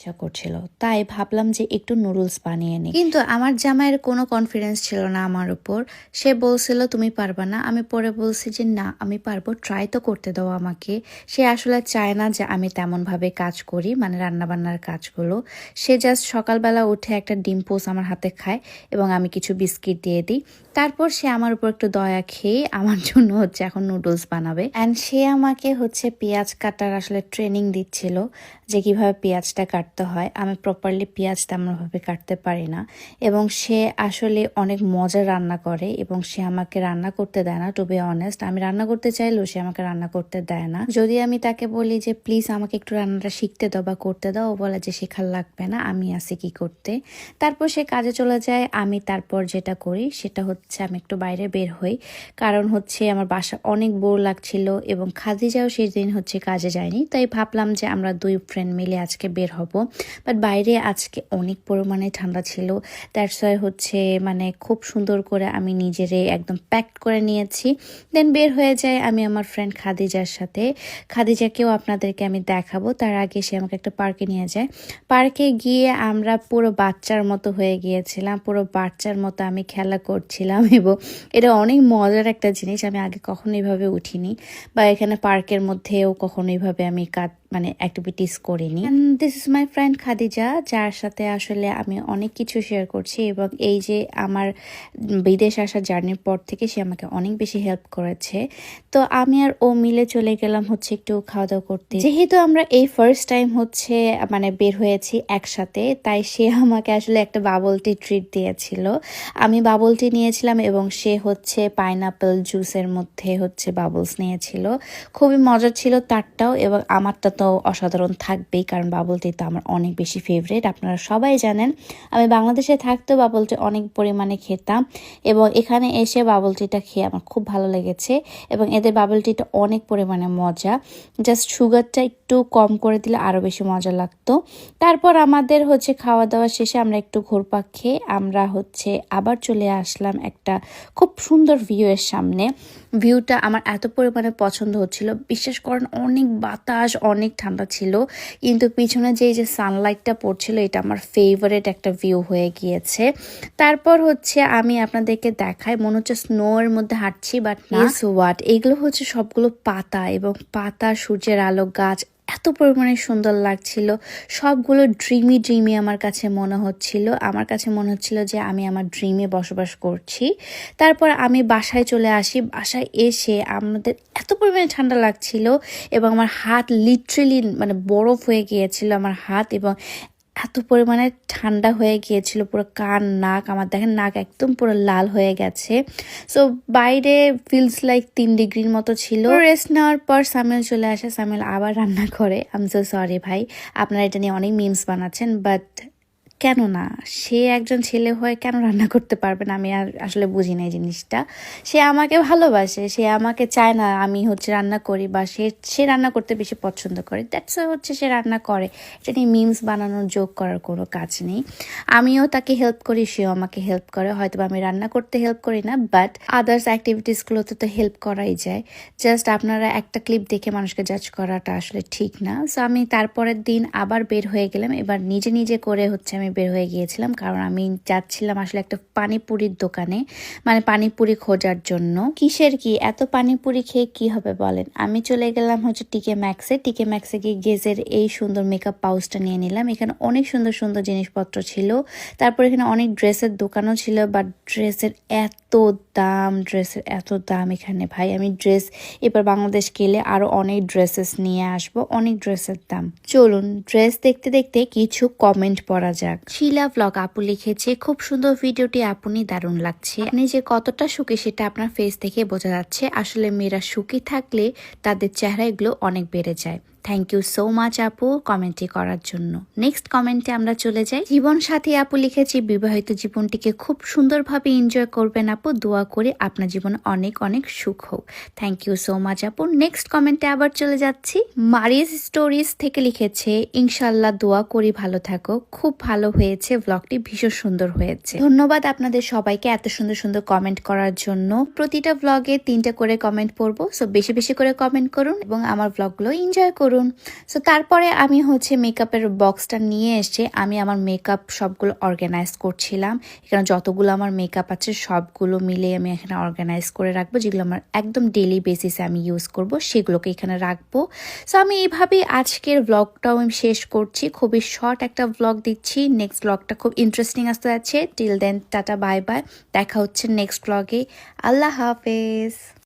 ইচ্ছা করছিল। তাই ভাবলাম যে একটু নুডলস বানিয়ে নিই। কিন্তু আমার জামাইয়ের কোনো কনফিডেন্স ছিল না আমার উপর। সে বলছিল, তুমি পারবা না। আমি পরে বলছি যে, না, আমি পারব। ট্রাই তো করতে দাও আমাকে। সে আসলে চায় না যে আমি তেমনভাবে কাজ করি মানে রান্নাবান্নার কাজগুলো। সে জাস্ট সকালবেলা উঠে একটা ডিম পোস আমার হাতে খায় এবং আমি কিছু বিস্কিট দিয়ে দিই। তারপর সে আমার উপর একটু দয়া খেয়ে আমার জন্য হচ্ছে এখন নুডলস বানাবে। অ্যান্ড সে আমাকে হচ্ছে পেঁয়াজ কাটার আসলে ট্রেনিং দিচ্ছিল যে কীভাবে পেঁয়াজটা কাটতে হয়। আমি প্রপারলি পেঁয়াজ তেমনভাবে কাটতে পারি না। এবং সে আসলে অনেক মজা রান্না করে এবং সে আমাকে রান্না করতে দেয় না টু বি অনেস্ট আমি রান্না করতে চাইলেও সে আমাকে রান্না করতে দেয় না। যদি আমি তাকে বলি যে, প্লিজ আমাকে একটু রান্নাটা শিখতে দাও বা করতে দাও। ও বলে যে, শেখার লাগবে না, আমি আসি কি করতে? তারপর সে কাজে চলে যায়। আমি তারপর যেটা করি, সেটা হচ্ছে আমি একটু বাইরে বের হই। কারণ হচ্ছে আমার বাসা অনেক বোর লাগছিল এবং খাদিজাও সেই দিন হচ্ছে কাজে যায়নি। তাই ভাবলাম যে, আমরা দুই ফ্রেন্ড মিলে আজকে বের হব। বাট বাইরে আজকে অনেক পরিমাণে ঠান্ডা ছিল। দ্যাটস ওয়াই হচ্ছে মানে খুব সুন্দর করে আমি নিজেরে একদম প্যাক করে নিয়েছি। দেন বের হয়ে যায় আমি আমার ফ্রেন্ড খাদিজার সাথে। খাদিজাকেও আপনাদেরকে আমি দেখাবো। তার আগে সে আমাকে একটা পার্কে নিয়ে যায়। পার্কে গিয়ে আমরা পুরো বাচ্চার মতো হয়ে গিয়েছিলাম। পুরো বাচ্চার মতো আমি খেলা করছিলাম এবং এটা অনেক মজার একটা জিনিস। আমি আগে কখনো এইভাবে উঠিনি বা এখানে পার্কের মধ্যেও কখনো এইভাবে আমি কাজ মানে অ্যাক্টিভিটিস করিনি। This is my friend Khadija যার সাথে আসলে আমি অনেক কিছু শেয়ার করছি এবং এই যে আমার বিদেশ আসার জার্নির পর থেকে সে আমাকে অনেক বেশি হেল্প করেছে। তো আমি আর ও মিলে চলে গেলাম হচ্ছে একটু খাওয়া দাওয়া করতে। যেহেতু আমরা এই ফার্স্ট টাইম হচ্ছে মানে বের হয়েছি একসাথে, তাই সে আমাকে আসলে একটা বাবল টি ট্রিট দিয়েছিল। আমি বাবল টি নিয়েছিলাম এবং সে হচ্ছে পাইনাপেল জুসের মধ্যে হচ্ছে বাবলস নিয়েছিল। খুবই মজার ছিল তারটাও এবং আমারটা তো অসাধারণ থাকবেই, কারণ বাবল টি তো আমার অনেক বেশি ফেভারিট আপনারা সবাই জানেন, আমি বাংলাদেশে থাকতেও বাবল টি অনেক পরিমাণে খেতাম এবং এখানে এসে বাবল টিটা খেয়ে আমার খুব ভালো লেগেছে এবং এদের বাবল টিটা অনেক পরিমাণে মজা। জাস্ট সুগারটা একটু কম করে দিলে আরও বেশি মজা লাগতো। তারপর আমাদের হচ্ছে খাওয়া দাওয়া শেষে আমরা একটু ঘোরপাক খেয়ে আমরা হচ্ছে আবার চলে আসলাম একটা খুব সুন্দর ভিউ এর সামনে। ভিউটা আমার এত পরিমাণে পছন্দ হচ্ছিল। বিশ্বাস করেন, অনেক বাতাস, অনেক ঠান্ডা ছিল। কিন্তু পিছনে যে যে সানলাইটটা পড়ছিল এটা আমার ফেভারেট একটা ভিউ হয়ে গিয়েছে। তারপর হচ্ছে আমি আপনাদেরকে দেখাই মনে হচ্ছে স্নো এর মধ্যে হাঁটছি বাট ইস হোয়াট এগুলো হচ্ছে সবগুলো পাতা এবং পাতা সূর্যের আলো গাছ এত পরিমাণে সুন্দর লাগছিল। সবগুলো ড্রিমি ড্রিমি আমার কাছে মনে হচ্ছিল। আমার কাছে মনে হচ্ছিল যে আমি আমার ড্রিমে বসবাস করছি। তারপর আমি বাসায় চলে আসি। বাসায় এসে আমাদের এত পরিমাণে ঠান্ডা লাগছিল এবং আমার হাত লিটারেলি মানে বরফ হয়ে গিয়েছিল আমার হাত এবং এত পরিমাণে ঠান্ডা হয়ে গিয়েছিল, পুরো কান, নাক, আমার দেখেন নাক একদম পুরো লাল হয়ে গেছে। সো বাইরে ফিলস লাইক তিন ডিগ্রির মতো ছিল। রেস্ট নেওয়ার পর সামিল চলে আসে, সামিল আবার রান্না করে। আম সো সরি ভাই, আপনারা এটা নিয়ে অনেক মিমস বানাচ্ছেন বাট কেন না সে একজন ছেলে হয়ে কেন রান্না করতে পারবে না? আমি আর আসলে বুঝি না এই জিনিসটা। সে আমাকে ভালোবাসে, সে আমাকে চায় না আমি হচ্ছে রান্না করি বা সে সে রান্না করতে বেশি পছন্দ করে। দ্যাটস হচ্ছে সে রান্না করে। এটা নিয়ে মিমস বানানোর যোগ করার কোনো কাজ নেই। আমিও তাকে হেল্প করি, সেও আমাকে হেল্প করে। হয়তো আমি রান্না করতে হেল্প করি না বাট আদার্স অ্যাক্টিভিটিসগুলোতে তো হেল্প করাই যায়। জাস্ট আপনারা একটা ক্লিপ দেখে মানুষকে জাজ করাটা আসলে ঠিক না। সো আমি তারপরের দিন আবার বের হয়ে গেলাম। এবার নিজে নিজে করে হচ্ছে আমি বের হয়ে গিয়েছিলাম, কারণ আমি যাচ্ছিলাম আসলে একটা পানিপুরির দোকানে। মানে পানিপুরি খোঁজার জন্য। কিসের কি? এত পানিপুরি খেয়ে কি হবে বলেন? আমি চলে গেলাম হচ্ছে টিকে ম্যাক্সে টিকে ম্যাক্সে গিয়ে গেজের এই সুন্দর মেকআপ পাউচটা নিয়ে নিলাম। এখানে অনেক সুন্দর সুন্দর জিনিসপত্র ছিল। তারপর এখানে অনেক ড্রেসের দোকানও ছিল বাট ড্রেসের এত দাম, ড্রেসের এত দাম এখানে ভাই। আমি ড্রেস এবার বাংলাদেশ গেলে আরও অনেক ড্রেসেস নিয়ে আসব, অনেক ড্রেসের দাম। চলুন, ড্রেস দেখতে দেখতে কিছু কমেন্ট পড়া যাক। শিলা ব্লগ আপু লিখেছে, খুব সুন্দর ভিডিওটি আপনি দারুণ লাগছে। আপনি যে কতটা সুখী সেটা আপনার ফেস দেখে বোঝা যাচ্ছে। আসলে মেয়েরা সুখী থাকলে তাদের চেহারা এগুলো অনেক বেড়ে যায়। থ্যাংক ইউ সো মাচ আপু, কমেন্টটি করার জন্য। নেক্সট কমেন্টে আমরা চলে যাই। জীবন সাথী আপু লিখেছি, বিবাহিত জীবনটিকে খুব সুন্দরভাবে এনজয় করবেন আপু। দোয়া করে আপনার জীবনে অনেক অনেক সুখ হোক। থ্যাংক ইউ সো মাচ আপু। নেক্সট কমেন্টে আবার চলে যাচ্ছি। মারিস স্টোরিজ থেকে লিখেছে ইনশাল্লাহ দোয়া করি, ভালো থাকো। খুব ভালো হয়েছে ব্লগটি ভীষণ সুন্দর হয়েছে। ধন্যবাদ আপনাদের সবাইকে এত সুন্দর সুন্দর কমেন্ট করার জন্য। প্রতিটা ব্লগে তিনটা করে কমেন্ট পড়ব সো বেশি বেশি করে কমেন্ট করুন এবং আমার ব্লগগুলো এনজয় করুন। করুন। সো তারপরে আমি হচ্ছে মেকআপের বক্সটা নিয়ে এসে আমি আমার মেকআপ সবগুলো অর্গানাইজ করছিলাম। এখানে যতগুলো আমার মেকআপ আছে সবগুলো মিলে আমি এখানে অর্গানাইজ করে রাখব, যেগুলো আমার একদম ডেলি বেসিসে আমি ইউজ করব, সেগুলোকে এখানে রাখব। সো আমি এইভাবেই আজকের ব্লগটাও আমি শেষ করছি। খুবই শর্ট একটা ব্লগ দিচ্ছি। নেক্সট ব্লগটা খুব ইন্টারেস্টিং আসতে যাচ্ছে। Till then tata bye bye দেখা হচ্ছে নেক্সট ব্লগে আল্লাহ হাফেজ।